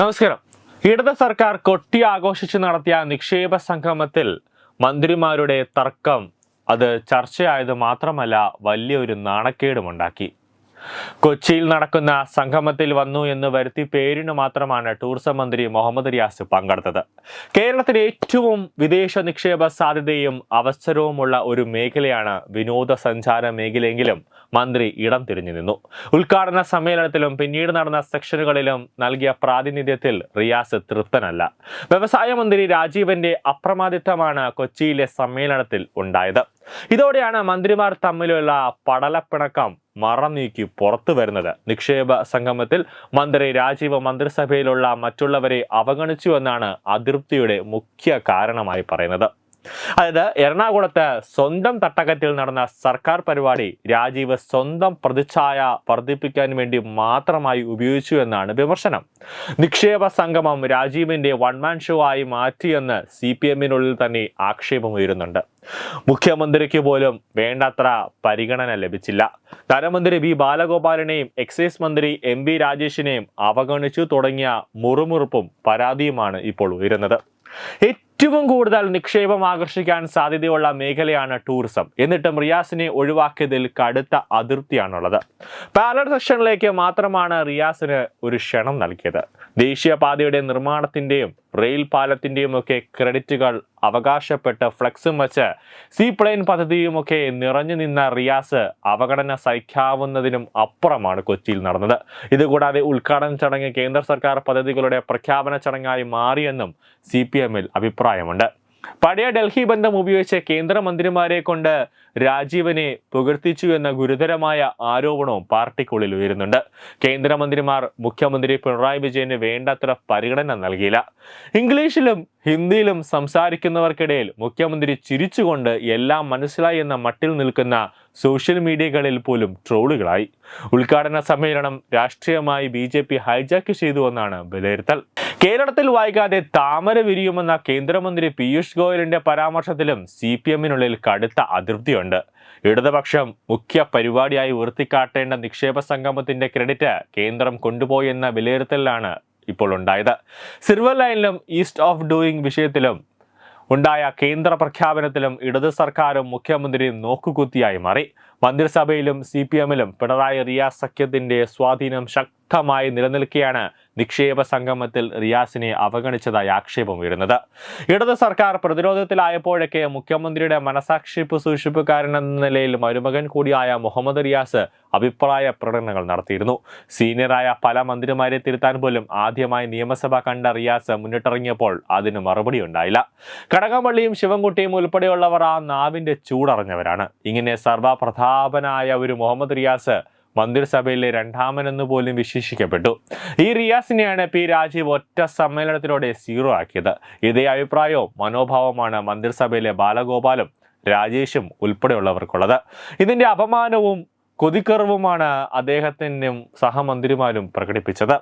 നമസ്കാരം. ഇടത് സർക്കാർ കൊട്ടി ആഘോഷിച്ച് നടത്തിയ നിക്ഷേപ സംഗമത്തിൽ മന്ത്രിമാരുടെ തർക്കം അത് ചർച്ചയായത് മാത്രമല്ല വലിയൊരു നാണക്കേടുമുണ്ടാക്കി. കൊച്ചിയിൽ നടക്കുന്ന സംഗമത്തിൽ വന്നു എന്ന് വരുത്തി പേരിന് മാത്രമാണ് ടൂറിസം മന്ത്രി മുഹമ്മദ് റിയാസ് പങ്കെടുത്തത്. കേരളത്തിലെ ഏറ്റവും വിദേശ നിക്ഷേപ സാധ്യതയും അവസരവുമുള്ള ഒരു മേഖലയാണ് വിനോദസഞ്ചാര മേഖലയെങ്കിലും മന്ത്രി ഇടം തിരിഞ്ഞു നിന്നു. ഉദ്ഘാടന സമ്മേളനത്തിലും പിന്നീട് നടന്ന സെക്ഷനുകളിലും നൽകിയ പ്രാതിനിധ്യത്തിൽ റിയാസ് തൃപ്തനല്ല. വ്യവസായ മന്ത്രി രാജീവന്റെ അപ്രമാദിത്വമാണ് കൊച്ചിയിലെ സമ്മേളനത്തിൽ ഉണ്ടായത്. ഇതോടെയാണ് മന്ത്രിമാർ തമ്മിലുള്ള പടലപ്പിണക്കം മറം നീക്കി പുറത്തു വരുന്നത്. നിക്ഷേപ സംഗമത്തിൽ മന്ത്രി രാജീവ് മന്ത്രിസഭയിലുള്ള മറ്റുള്ളവരെ അവഗണിച്ചു എന്നാണ് അതൃപ്തിയുടെ മുഖ്യ കാരണമായി പറയുന്നത്. അതായത് എറണാകുളത്ത് സ്വന്തം തട്ടകത്തിൽ നടന്ന സർക്കാർ പരിപാടി രാജീവ് സ്വന്തം പ്രതിച്ഛായ വർദ്ധിപ്പിക്കാൻ വേണ്ടി മാത്രമായി ഉപയോഗിച്ചു എന്നാണ് വിമർശനം. നിക്ഷേപ സംഗമം രാജീവിന്റെ വൺമാൻ ഷോ ആയി മാറ്റിയെന്ന് സി പി എമ്മിനുള്ളിൽ തന്നെ ആക്ഷേപമുയരുന്നുണ്ട് മുഖ്യമന്ത്രിക്ക് പോലും വേണ്ടത്ര പരിഗണന ലഭിച്ചില്ല. ധനമന്ത്രി വി ബാലഗോപാലിനെയും എക്സൈസ് മന്ത്രി എം വി രാജേഷിനെയും അവഗണിച്ചു തുടങ്ങിയ മുറുമുറുപ്പും പരാതിയുമാണ് ഇപ്പോൾ ഉയരുന്നത്. ഏറ്റവും കൂടുതൽ നിക്ഷേപം ആകർഷിക്കാൻ സാധ്യതയുള്ള മേഖലയാണ് ടൂറിസം. എന്നിട്ടും റിയാസിനെ ഒഴിവാക്കിയതിൽ കടുത്ത അതിർത്തിയാണുള്ളത്. പാലഡ് സെക്ഷനിലേക്ക് മാത്രമാണ് റിയാസിന് ഒരു ക്ഷണം നൽകിയത്. ദേശീയപാതയുടെ നിർമ്മാണത്തിന്റെയും റെയിൽ പാലത്തിന്റെയും ഒക്കെ ക്രെഡിറ്റുകൾ അവകാശപ്പെട്ട് ഫ്ലെക്സും വച്ച് സീ പ്ലെയിൻ പദ്ധതിയുമൊക്കെ നിറഞ്ഞു നിന്ന റിയാസ് അവഗണന സഹിക്കാവുന്നതിനും അപ്പുറമാണ് കൊച്ചിയിൽ നടന്നത്. ഇതുകൂടാതെ ഉദ്ഘാടന ചടങ്ങ് കേന്ദ്ര സർക്കാർ പദ്ധതികളുടെ പ്രഖ്യാപന ചടങ്ങായി മാറിയെന്നും സി പി എമ്മിൽ അഭിപ്രായമുണ്ട്. പഴയ ഡൽഹി ബന്ധം ഉപയോഗിച്ച് കേന്ദ്രമന്ത്രിമാരെ കൊണ്ട് രാജീവനെ പുകഴ്ത്തിച്ചു എന്ന ഗുരുതരമായ ആരോപണവും പാർട്ടിക്കുള്ളിൽ ഉയരുന്നുണ്ട്. കേന്ദ്രമന്ത്രിമാർ മുഖ്യമന്ത്രി പിണറായി വിജയന് വേണ്ടത്ര പരിഗണന നൽകിയില്ല. ഇംഗ്ലീഷിലും ഹിന്ദിയിലും സംസാരിക്കുന്നവർക്കിടയിൽ മുഖ്യമന്ത്രി ചിരിച്ചുകൊണ്ട് എല്ലാം മനസ്സിലായി എന്ന മട്ടിൽ നിൽക്കുന്ന സോഷ്യൽ മീഡിയകളിൽ പോലും ട്രോളുകളായി. ഉദ്ഘാടന സമ്മേളനം രാഷ്ട്രീയമായി ബി ഹൈജാക്ക് ചെയ്തുവെന്നാണ് വിലയിരുത്തൽ. കേരളത്തിൽ വായിക്കാതെ താമര വിരിയുമെന്ന കേന്ദ്രമന്ത്രി പീയൂഷ് ഗോയലിന്റെ പരാമർശത്തിലും സി പി എമ്മിനുള്ളിൽ കടുത്ത അതൃപ്തിയുണ്ട്. ഇടതുപക്ഷം മുഖ്യ പരിപാടിയായി ഉയർത്തിക്കാട്ടേണ്ട നിക്ഷേപ സംഗമത്തിന്റെ ക്രെഡിറ്റ് കേന്ദ്രം കൊണ്ടുപോയെന്ന വിലയിരുത്തലിലാണ് ഇപ്പോൾ ഉണ്ടായത്. സിൽവർ ലൈനിലും ഈസ്റ്റ് ഓഫ് ഡൂയിങ് വിഷയത്തിലും ഉണ്ടായ കേന്ദ്ര പ്രഖ്യാപനത്തിലും ഇടത് സർക്കാരും മുഖ്യമന്ത്രിയും നോക്കുകുത്തിയായി മാറി. മന്ത്രിസഭയിലും സി പി എമ്മിലും പിണറായി റിയാസ് സഖ്യത്തിന്റെ സ്വാധീനം ശക്തമായി നിലനിൽക്കെയാണ് നിക്ഷേപ സംഗമത്തിൽ റിയാസിനെ അവഗണിച്ചതായി ആക്ഷേപം ഉയരുന്നത്. ഇടത് സർക്കാർ പ്രതിരോധത്തിലായപ്പോഴൊക്കെ മുഖ്യമന്ത്രിയുടെ മനസാക്ഷിപ്പ് സൂക്ഷിപ്പുകാരൻ എന്ന നിലയിൽ മരുമകൻ കൂടിയായ മുഹമ്മദ് റിയാസ് അഭിപ്രായ പ്രകടനങ്ങൾ നടത്തിയിരുന്നു. സീനിയറായ പല മന്ത്രിമാരെ തിരുത്താൻ പോലും ആദ്യമായി നിയമസഭ കണ്ട റിയാസ് മുന്നിട്ടിറങ്ങിയപ്പോൾ അതിന് മറുപടി ഉണ്ടായില്ല. കടകംപള്ളിയും ശിവൻകുട്ടിയും ഉൾപ്പെടെയുള്ളവർ ആ നാവിന്റെ ചൂടറിഞ്ഞവരാണ്. ഇങ്ങനെ സർവപ്രതാപനായ ഒരു മുഹമ്മദ് റിയാസ് മന്ത്രിസഭയിലെ രണ്ടാമനെന്ന് പോലും വിശേഷിക്കപ്പെട്ടു. ഈ റിയാസിനെയാണ് പി. രാജീവ് ഒറ്റ സമ്മേളനത്തിലൂടെ സീറോ ആക്കിയത്. ഇതേ അഭിപ്രായവും മനോഭാവമാണ് മന്ത്രിസഭയിലെ ബാലഗോപാലും രാജേഷും ഉൾപ്പെടെയുള്ളവർക്കുള്ളത്. ഇതിന്റെ അപമാനവും കൊതിക്കറിവുമാണ് അദ്ദേഹത്തിനും സഹമന്ത്രിമാരും പ്രകടിപ്പിച്ചത്.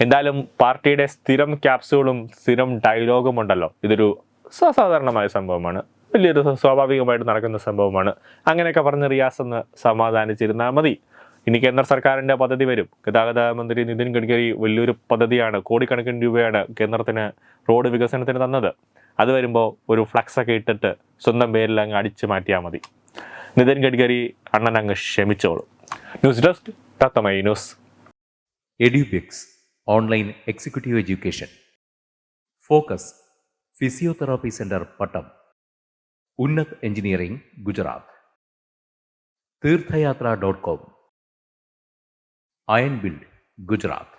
എന്തായാലും പാർട്ടിയുടെ സ്ഥിരം ക്യാപ്സ്യൂളും സ്ഥിരം ഡയലോഗും ഉണ്ടല്ലോ ഇതൊരു സാധാരണമായ സംഭവമാണ്. വലിയൊരു സ്വാഭാവികമായിട്ട് നടക്കുന്ന സംഭവമാണ്. അങ്ങനെയൊക്കെ പറഞ്ഞ് റിയാസ് എന്ന് സമാധാനിച്ചിരുന്നാൽ മതി. ഇനി കേന്ദ്ര സർക്കാരിന്റെ പദ്ധതി വരും. ഗതാഗത മന്ത്രി നിതിൻ ഗഡ്കരി വലിയൊരു പദ്ധതിയാണ് കോടിക്കണക്കിന് രൂപയാണ് കേന്ദ്രത്തിന് റോഡ് വികസനത്തിന് തന്നത്. അത് വരുമ്പോൾ ഒരു ഫ്ലക്സൊക്കെ ഇട്ടിട്ട് സ്വന്തം പേരിൽ അങ്ങ് അടിച്ചു മാറ്റിയാൽ മതി. നിതിൻ ഗഡ്കരി അണ്ണൻ അങ്ങ് ക്ഷമിച്ചോളും. News desk തത്തമൈ news. Edubix online executive education. Focus physiotherapy centre Pattom. Unnath engineering Gujarat. Theerthayatra dot com. అయన్బిల్డ్ Gujarat